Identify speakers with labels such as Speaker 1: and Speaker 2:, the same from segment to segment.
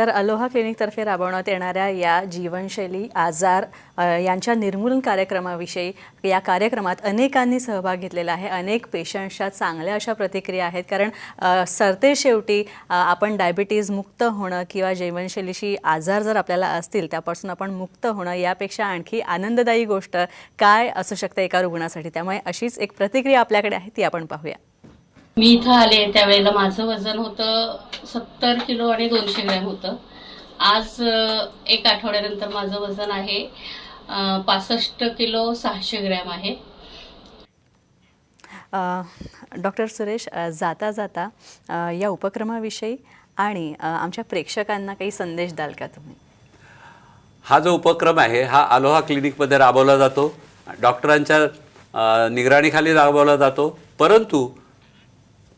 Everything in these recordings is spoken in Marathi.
Speaker 1: तर अलोहा क्लिनिकतर्फे राबवण्यात येणाऱ्या या जीवनशैली आजार यांच्या निर्मूलन कार्यक्रमाविषयी या कार्यक्रमात अनेकांनी सहभाग घेतलेला आहे. अनेक पेशंट्सच्या चांगल्या अशा प्रतिक्रिया आहेत. कारण सरते शेवटी आपण डायबिटीज मुक्त होणं किंवा जीवनशैलीशी आजार जर आपल्याला असतील त्यापासून आपण मुक्त होणं यापेक्षा आणखी आनंददायी गोष्ट काय असू शकते एका रुग्णासाठी? त्यामुळे अशीच एक प्रतिक्रिया आपल्याकडे आहे ती आपण पाहूया.
Speaker 2: मी इथं आले त्यावेळेला माझं वजन होतं सत्तर किलो आणि दोनशे ग्रॅम होतं. आज एक आठवड्यानंतर माझं वजन आहे पासष्ट किलो सहाशे ग्रॅम आहे.
Speaker 1: डॉक्टर सुरेश जाता जाता या उपक्रमाविषयी आणि आमच्या प्रेक्षकांना काही संदेश द्याल का तुम्ही?
Speaker 3: हा जो उपक्रम आहे हा अलोहा क्लिनिकमध्ये राबवला जातो. डॉक्टरांच्या निगराणीखाली राबवला जातो. परंतु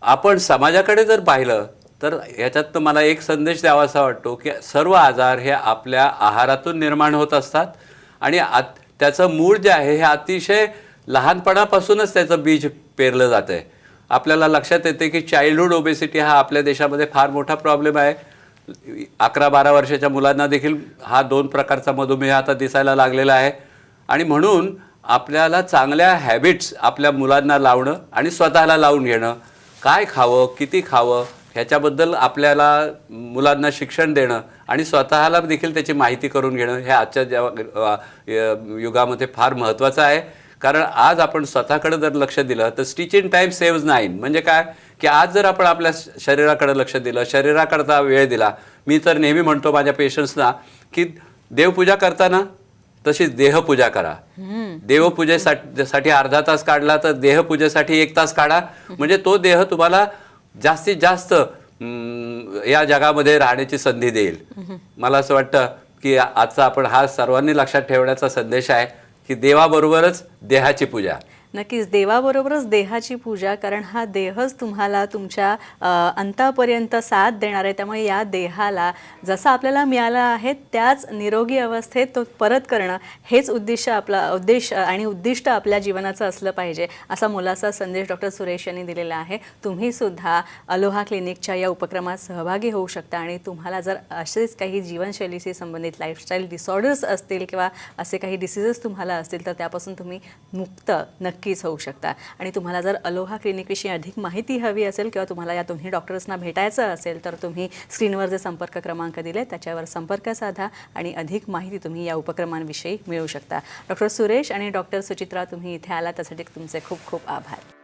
Speaker 3: आपण समाजाकडे जर पाहिलं तर ह्याच्यातनं मला एक संदेश द्यावासा वाटतो की सर्व आजार हे आपल्या आहारातून निर्माण होत असतात आणि आत त्याचं मूळ जे आहे हे अतिशय लहानपणापासूनच त्याचं बीज पेरलं जातं आहे आपल्याला लक्षात येते की चाइल्डहुड ओबेसिटी हा आपल्या देशामध्ये फार मोठा प्रॉब्लेम आहे. अकरा बारा वर्षाच्या मुलांना देखील हा दोन प्रकारचा मधुमेह आता दिसायला लागलेला आहे. आणि म्हणून आपल्याला चांगल्या हॅबिट्स आपल्या मुलांना लावणं आणि स्वतःला लावून घेणं काय खावं किती खावं ह्याच्याबद्दल आपल्याला मुलांना शिक्षण देणं आणि स्वतःला देखील त्याची माहिती करून घेणं हे आजच्या ज्या युगामध्ये फार महत्त्वाचं आहे. कारण आज आपण स्वतःकडे जर लक्ष दिलं तर stitch in time saves nine. म्हणजे काय? की आज जर आपण आपल्या शरीराकडे लक्ष दिलं शरीराकडचा वेळ दिला मी तर नेहमी म्हणतो माझ्या पेशंट्सना की देवपूजा करताना तशीच देहपूजा करा. देवपूजेसाठी साठी अर्धा तास काढला तर देहपूजेसाठी एक तास काढा. म्हणजे तो देह तुम्हाला जास्तीत जास्त या जगामध्ये राहण्याची संधी देईल. मला असं वाटतं की आजचा आपण हा सर्वांनी लक्षात ठेवण्याचा संदेश आहे की देवाबरोबरच देहाची पूजा.
Speaker 1: नक्कीच देवाबरोबरच देहाची पूजा कारण हा देहच तुम्हाला तुमच्या अंतापर्यंत साथ देणार आहे. त्यामुळे या देहाला जसा आपल्याला मिळाला आहे त्याच निरोगी अवस्थेत तो परत करणं हेच उद्दिष्ट आपला उद्देश आणि उद्दिष्ट आपल्या जीवनाचं असलं पाहिजे असा मोलाचा संदेश डॉक्टर सुरेश यांनी दिलेला आहे. तुम्ही सुद्धा अलोहा क्लिनिकच्या या उपक्रमात सहभागी होऊ शकता आणि तुम्हाला जर असेच काही जीवनशैलीशी संबंधित लाईफस्टाईल डिसऑर्डर्स असतील किंवा असे काही डिसिजेस तुम्हाला असतील तर त्यापासून तुम्ही मुक्त नक्की नक्कीच होऊ शकता आणि तुम्हाला जर अलोहा क्लिनिकविषयी अधिक माहिती हवी असेल किंवा तुम्हाला या दोन्ही डॉक्टर्सना भेटायचं असेल तर तुम्ही स्क्रीनवर जे संपर्क क्रमांक दिले त्याच्यावर संपर्क साधा आणि अधिक माहिती तुम्ही या उपक्रमांविषयी मिळवू शकता. डॉक्टर सुरेश आणि डॉक्टर सुचित्रा तुम्ही इथे आला त्यासाठी तुमचे खूप खूप आभार.